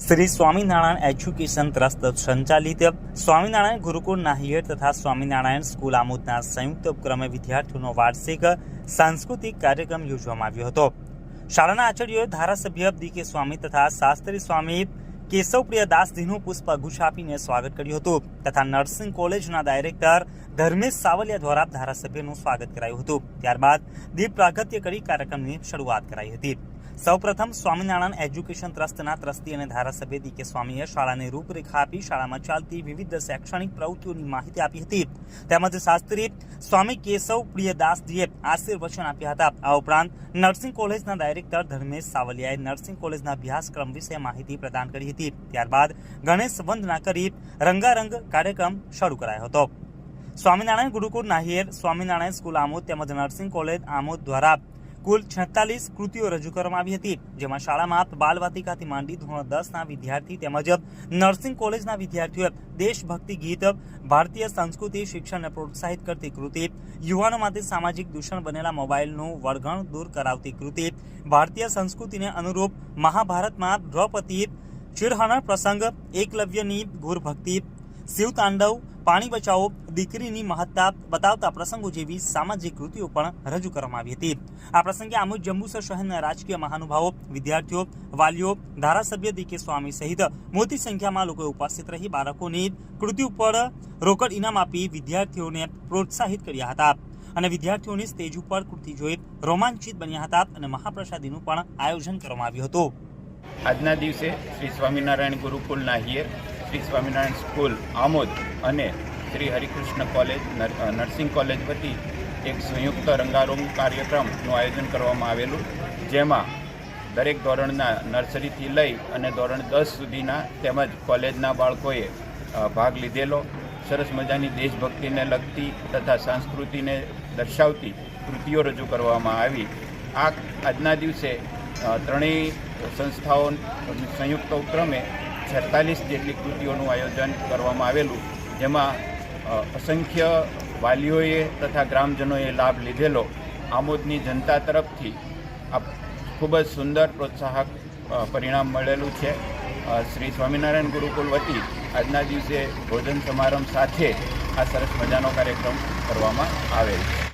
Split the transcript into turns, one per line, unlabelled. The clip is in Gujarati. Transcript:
શ્રી સ્વામિનારાયણ એજ્યુકેશન ટ્રસ્ટ સંચાલિત સ્વામિનારાયણ ગુરુકુળ નાહિયર તથા સ્વામિનારાયણ સ્કૂલ આમોદના સંયુક્ત ઉપક્રમે વિદ્યાર્થીઓનો વાર્ષિક સાંસ્કૃતિક કાર્યક્રમ યોજવામાં આવ્યો હતો. શાળાના આચાર્યોએ ધારાસભ્ય ડી કે સ્વામી તથા શાસ્ત્રી સ્વામી કેશવપ્રિય દાસજીનું પુષ્પગુચ્છ આપીને સ્વાગત કર્યું હતું તથા નર્સિંગ કોલેજના ડાયરેક્ટર ધર્મેશ સાવલિયા દ્વારા ધારાસભ્યનું સ્વાગત કરાયું હતું. ત્યારબાદ દીપ પ્રાગત્ય કરી કાર્યક્રમની શરૂઆત કરાઈ હતી. સૌપ્રથમ સ્વામિનારાયણ એજ્યુકેશન ટ્રસ્ટના ટ્રસ્ટી અને ધારાસભ્ય ડી કે સ્વામીએ શાળાને રૂપરેખા આપી શાળામાં ચાલતી વિવિધ શૈક્ષણિક પ્રવૃત્તિઓની માહિતી આપી હતી. તેમજ શાસ્ત્રી સ્વામી કેશવ પ્રિયદાસજીએ આશીર્વચન આપ્યા હતા. આ ઉપરાંત નર્સિંગ કોલેજના ડાયરેક્ટર ધર્મેશ સાવલિયાએ નર્સિંગ કોલેજના અભ્યાસક્રમ વિશે માહિતી પ્રદાન કરી હતી. ત્યારબાદ ગણેશ વંદના કરી રંગારંગ કાર્યક્રમ શરૂ કરાયો હતો. સ્વામિનારાયણ ગુરુકુળ નાહિયેર, સ્વામિનારાયણ સ્કૂલ આમોદ તેમજ નર્સિંગ કોલેજ આમોદ દ્વારા કુલ છેતાલીસ કૃતિઓ રજૂ કરવામાં આવી હતી, જેમાં શાળામાં બાલવાટિકાથી માંડી ધોરણ દસના વિદ્યાર્થી તેમજ નર્સિંગ કોલેજના વિદ્યાર્થીઓએ દેશભક્તિ ગીત, ભારતીય સંસ્કૃતિ શિક્ષણને પ્રોત્સાહિત કરતી કૃતિ, યુવાનો માટે સામાજિક દૂષણ બનેલા મોબાઈલનું વળગણ દૂર કરાવતી કૃતિ, ભારતીય સંસ્કૃતિને અનુરૂપ મહાભારતમાં દ્રૌપદી ચિરહણ પ્રસંગ, એકલવ્યની ગુરભક્તિ શિવતાંડવ પાણી બચાવો, દીકરીની મહત્તા બતાવતા પ્રસંગો જેવી સામાજિક કૃતિઓ પણ રજૂ કરવામાં આવી હતી. આ પ્રસંગે આમુ જંબુસર શહેરના રાજકીય મહાનુભાવો, વિદ્યાર્થીઓ, વાલીઓ, ધારાસભ્ય ડી સ્વામી સહિત મોટી સંખ્યામાં લોકો ઉપસ્થિત રહી બાળકોની કૃતિ ઉપર રોકડ ઇનામ આપી વિદ્યાર્થીઓને પ્રોત્સાહિત કર્યા હતા. અને વિદ્યાર્થીઓની સ્ટેજ ઉપર કૃતિ જોઈ રોમાંચિત બન્યા હતા અને મહાપ્રસાદીનું પણ આયોજન કરવામાં આવ્યું હતું.
આજના દિવસે શ્રી સ્વામિનારાયણ ગુરુકુલ નાહિયેર શ્રી સ્વામિનારાયણ સ્કૂલ, આમોદ અને શ્રી હરિકૃષ્ણ કોલેજ, નર- નર્સિંગ કોલેજ વતી એક સંયુક્ત રંગારંગ કાર્યક્રમનું આયોજન કરવામાં આવેલું, જેમાં દરેક ધોરણના નર્સરીથી લઈ અને ધોરણ દસ સુધીના તેમજ કોલેજના બાળકોએ ભાગ લીધેલો. સરસ મજાની દેશભક્તિને લગતી તથા સંસ્કૃતિને દર્શાવતી કૃતિઓ રજૂ કરવામાં આવી. આ આજના દિવસે ત્રણેય સંસ્થાઓ સંયુક્ત ઉપક્રમે છેતાલીસ જેટલી કૃતિઓનું આયોજન કરવામાં આવેલું, જેમાં અસંખ્ય વાલીઓએ તથા ગ્રામજનોએ લાભ લીધેલો. આમોદની જનતા તરફથી આ ખૂબ જ સુંદર, પ્રોત્સાહક પરિણામ મળેલું છે. શ્રી સ્વામિનારાયણ ગુરુકુલ વતી આજના દિવસે ભોજન સમારંભ સાથે આ સરસ મજાનો કાર્યક્રમ કરવામાં આવેલ છે.